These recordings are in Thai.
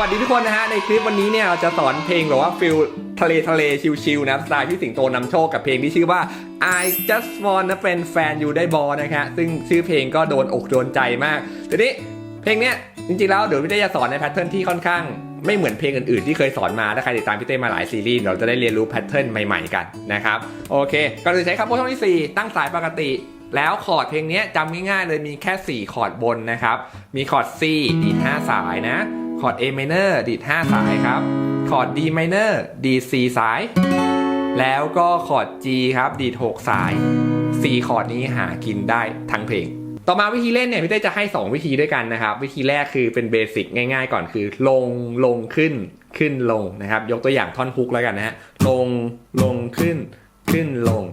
วัสดีทุกคนนะฮะ ในคลิปวันนี้เนี่ยเราจะสอนเพลงแบบว่าฟิลทะเลทะเลชิลๆนะสไตล์พี่สิงโตนำโชคกับเพลงที่ชื่อว่า I just wanna เป็นแฟนอยู่ได้บอนะคะซึ่งชื่อเพลงก็โดนอกโดนใจมากทีนี้เพลงเนี้ยจริงๆแล้วเดี๋ยวพี่เต้จะสอนในแพทเทิร์นที่ค่อนข้างไม่เหมือนเพลงอื่นๆที่เคยสอนมา ถ้าใครติดตามพี่เต้มาหลายซีรีส์เราจะได้เรียนรู้แพทเทิร์นใหม่ๆกันนะครับโอเคก่อนอื่นใช้คำพูดช่องที่ 4 ตั้งสายปกติ แล้วคอร์ดเพลงนี้จำง่ายๆเลยมีแค่ 4 คอร์ดบนนะครับมีคอร์ด C ดีด5สายนะ คอร์ด A minor ดีด5สายครับ คอร์ด D minor ดีด4สาย แล้วก็คอร์ด G ครับดีด6สาย 4 คอร์ดนี้หากินได้ทั้งเพลง ต่อมาวิธีเล่นเนี่ยพี่เต้จะให้ 2 วิธีด้วยกันนะครับ วิธีแรกคือเป็นเบสิกง่ายๆ ก่อนคือ ลงลงขึ้นขึ้นลงนะครับ ยกตัวอย่างท่อนฮุกแล้วกันนะฮะลงลงขึ้นขึ้นลง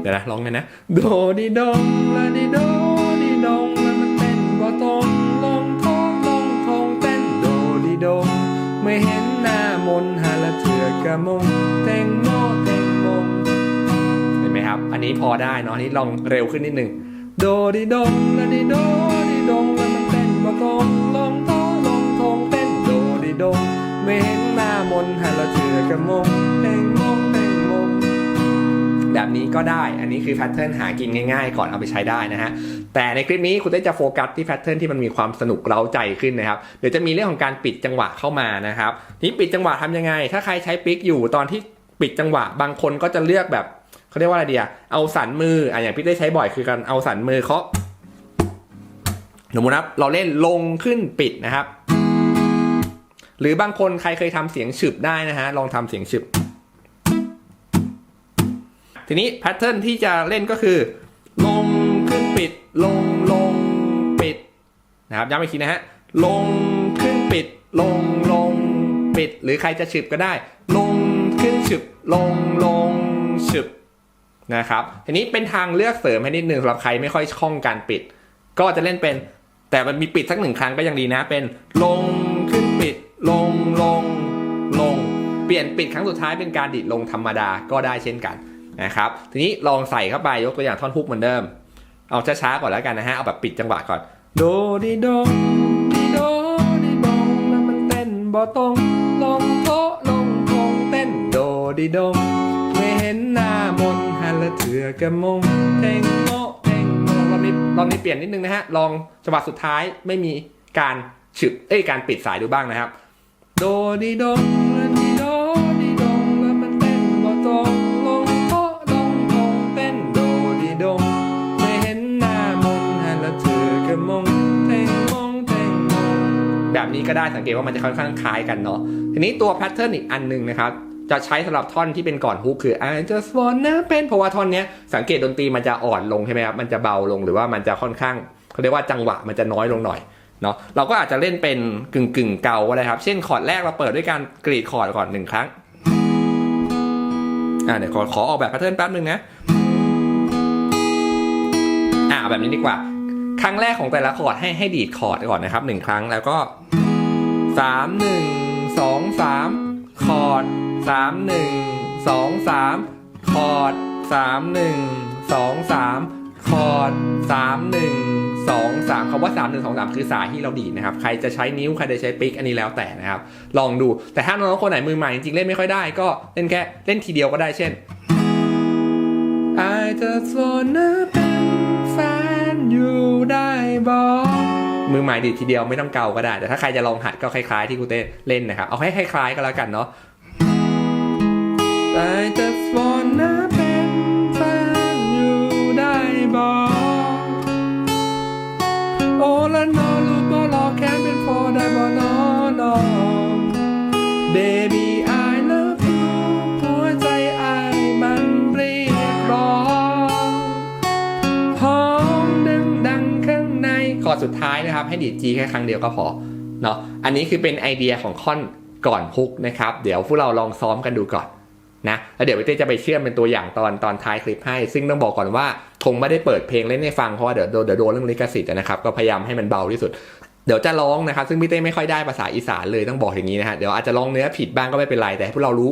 เดี๋ยวนะร้องกันนะ โดดิดงลาดิโด พอได้เนาะนนี้ลองเร็วขึ้นนิดนึงโดดิดงลาดิโดดิดงแล้วมันเต้นบ่ตรงลงทงลงทงเต้นโดดิดงไม่เห็นหน้ามนต์หาละเถือกระมงเต็งโมเต็งมงแบบนี้ก็ได้ อันนี้คือแพทเทิร์นหากินง่ายๆ ก่อนเอาไปใช้ได้นะฮะ แต่ในคลิปนี้คุณเต้จะโฟกัสที่แพทเทิร์นที่มันมีความสนุกเร้าใจขึ้นนะครับ เดี๋ยวจะมีเรื่องของการปิดจังหวะเข้ามานะครับ นี่ปิดจังหวะทำยังไง ถ้าใครใช้ปิกอยู่ตอนที่ปิดจังหวะ บางคนก็จะเลือกแบบ เขาเรียกว่าอะไรเดียเอาสันมืออะอย่างพี่ได้ใช้บ่อยคือการเอาสันมือเคาะสมมตินะครับเราเล่นลงขึ้นปิดนะครับ หรือบางคนใครเคยทำเสียงฉึบได้นะฮะลองทำเสียงฉึบ ทีนี้แพทเทิร์นที่จะเล่นก็คือ ลงขึ้นปิด ลงลงปิดนะครับย้ำอีกทีนะฮะลงขึ้นปิด ลงลงปิด หรือใครจะฉึบก็ได้ ลงขึ้นฉึบ ลงลงฉึบ นะครับทีนี้เป็นทางเลือกเสริมให้นิดนึงสำหรับใครไม่ค่อยคล่องการปิด ก็จะเล่นเป็น แต่มันมีปิดสักหนึ่งครั้งก็ยังดีนะ เป็นลงขึ้นปิด ลงลงลง เปลี่ยนปิดครั้งสุดท้ายเป็นการดิดลงธรรมดาก็ได้เช่นกันนะครับทีนี้ลองใส่เข้าไปยกตัวอย่างท่อนฮุกเหมือนเดิม เอาช้าๆก่อนแล้วกันนะฮะเอาแบบปิดจังหวะก่อนโดดิดดิโดดิดงแล้วมันเต้นบ่ตรงลงโตลงทงเต้นโดดิดไม่เห็นหน้ามน ต์หันละเถือกระมงเต็งโมเต็งโมรอบนี้รอบนี้เปลี่ยนนิดนึงนะฮะ ลองจังหวะสุดท้ายไม่มีการฉึบเอ้ยการปิดสายดูบ้างนะครับ โดดิดงละดิโดดิดงแล้วมันเต้นบ่ตรงลงโตะลงทงเต้นโดดิดงไม่เห็นหน้ามนหันและเถือกระมงเต็งมงเต็งมงแบบนี้ก็ได้สังเกตว่ามันจะค่อนข้างคล้ายกันเนาะทีนี้ตัวแพทเทิร์นอีกอันหนึ่งนะครับ จะใช้สำหรับท่อนที่เป็นก่อนฮุกคือ I just wanna เป็นเพราะว่าท่อนเนี้ยสังเกตดนตรีมันจะอ่อนลงใช่ไหมครับมันจะเบาลงหรือว่ามันจะค่อนข้างเขาเรียกว่าจังหวะมันจะน้อยลงหน่อยเนาะเราก็อาจจะเล่นเป็นกึ่งกึ่งเกาก็ได้ครับ เช่นคอร์ดแรกเราเปิดด้วยการกรีดคอร์ดก่อนหนึ่งครั้งอ่าเดี๋ยวขอขอออกแบบแพทเทิร์นแป๊บนึงนะอ่าแบบนี้ดีกว่า ครั้งแรกของแต่ละคอร์ดให้ให้ดีดคอร์ดก่อนนะครับหนึ่งครั้งแล้วก็สามหนึ่งสองสามคอร์ด สามหนึ่งสองสามคอร์ดสามหนึ่งสองสามคอร์ดสามหนึ่งสองสามคำว่าสามหนึ่งสองสามคือสายที่เราดีดนะครับ ใครจะใช้นิ้ว ใครจะใช้ปิกอันนี้แล้วแต่นะครับ ลองดูแต่ถ้าน้องๆคนไหนมือใหม่จริงๆเล่นไม่ค่อยได้ก็เล่นแค่เล่นทีเดียวก็ได้เช่น I just wanna เป็นแฟนอยู่ได้บอกมือใหม่ดีดทีเดียวไม่ต้องเกาก็ได้ แต่ถ้าใครจะลองหัดก็คล้ายๆที่กูเต้เล่นนะครับ เอาให้คล้ายๆก็แล้วกันเนาะ I just wanna เป็นแฟนอยู่ได้บอกโอ้ละนอลูกบอรอแค่เป็นพอได้บ่นอนอ Baby I love you หัวใจไอมันเรียกร้องพร้อมดังดังข้างในคอร์ดสุดท้ายนะครับ ให้ดีด G แค่ครั้งเดียวก็พอเนาะอันนี้คือเป็นไอเดียของค่อนก่อนฮุกนะครับ เดี๋ยวพวกเราลองซ้อมกันดูก่อน นะแล้วเดี๋ยวพี่เต้จะไปเชื่อมเป็นตัวอย่างตอนตอนท้ายคลิปให้ ซึ่งต้องบอกก่อนว่าคงไม่ได้เปิดเพลงเล่นให้ฟังเพราะว่าเดี๋ยวโดนเดี๋ยวโดนเรื่องลิขสิทธิ์นะครับก็พยายามให้มันเบาที่สุดเดี๋ยวจะร้องนะครับ ซึ่งพี่เต้ไม่ค่อยได้ภาษาอีสานเลยต้องบอกอย่างนี้นะฮะเดี๋ยวอาจจะร้องเนื้อผิดบ้างก็ไม่เป็นไรแต่ให้พวกเรารู้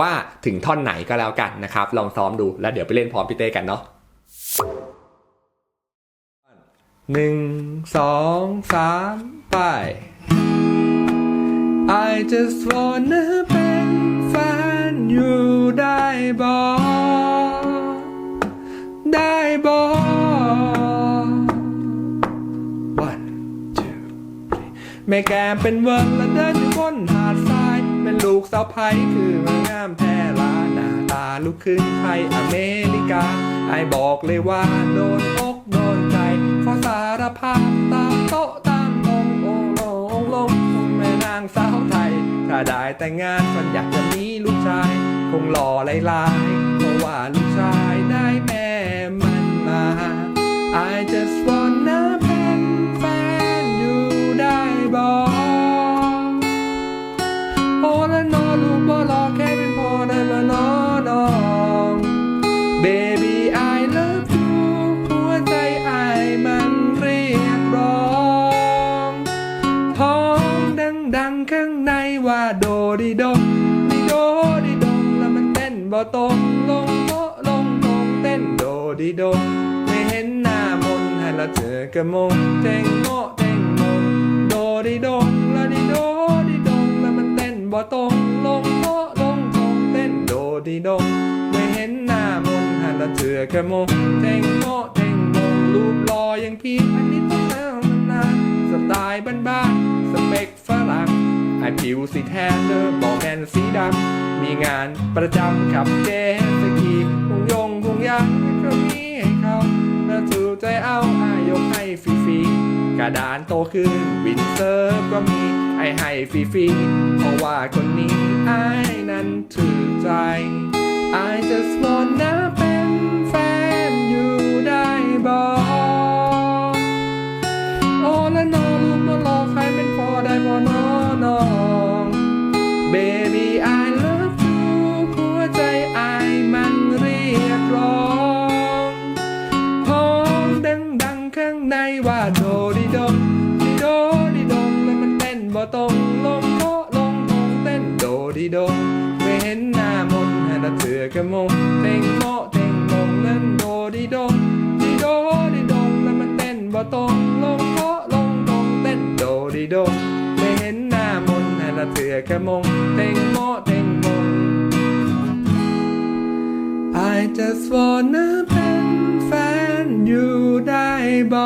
ว่าถึงท่อนไหนก็แล้วกันนะครับ ลองซ้อมดูแล้วเดี๋ยวไปเล่นพร้อมพี่เต้กันเนาะหนึ่งสองสามไป I just wanna อยู่ได้บ่ได้บ่ One two three แม่แกมเป็นเวิร์กและเดินอยู่บนหาดทราย เป็นลูกสาวไผ่คือมางามแท้ลาหน้าตาลูกครึ่งไทยอเมริกา ไอบอกเลยว่าโดนอกโดนใจขอสารภาพตามโต๊ะตามตรงโองโลงลงแม่นางสาวไทย ถ้าได้แต่งงานฝันอยากจะมีลูกชาย คงหล่อหลายๆเพราะว่าลูกชายได้แม่มันมา I just wanna เป็นแฟนอยู่ได้บ่ ว่าโดดิดงดิโดดิดงแล้วมันเต้นบ่ตรงลงโตลงตรงเต้นโดดิดงไม่เห็นหน้ามนให้เราเจอกระมงเต็งโมเต็งโมโดดิดงแล้วดิโดดิดงแล้วมันเต้นบ่ตรงลงโตลงตรงเต้นโดดิดงไม่เห็นหน้ามนให้เราเจอกระมงเต็งโมเต็งโมรูปหล่ออย่างพี่อันนี้ต้องแล้วมันนานสไตล์บ้านๆสเปคฝรั่ง ไอผิวสีแทนเนอบอกแมนสีดำ มีงานประจำขับเจสกีพุงยงพุงยางก็มีให้เขาน่าถูกใจเอาอายกให้ฟรีๆกระดานโตขึ้นวินเซิร์ฟก็มีไอให้ฟรีๆเพราะว่าคนนี้ไอนั้นถือใจ I just wanna ไม่เห็นหน้ามนต์ให้ละเถือกระมงเต็งโมเต็งมงเล่นโดดิดดิโดดิดแล้วมันเต้นบ่ตรงลงโตะลงตรงเต้นโดดิดไม่เห็นหน้ามนต์ให้ละเถือกระมงเต็งโมเต็งมง I just wanna เป็นแฟนอยู่ได้บ่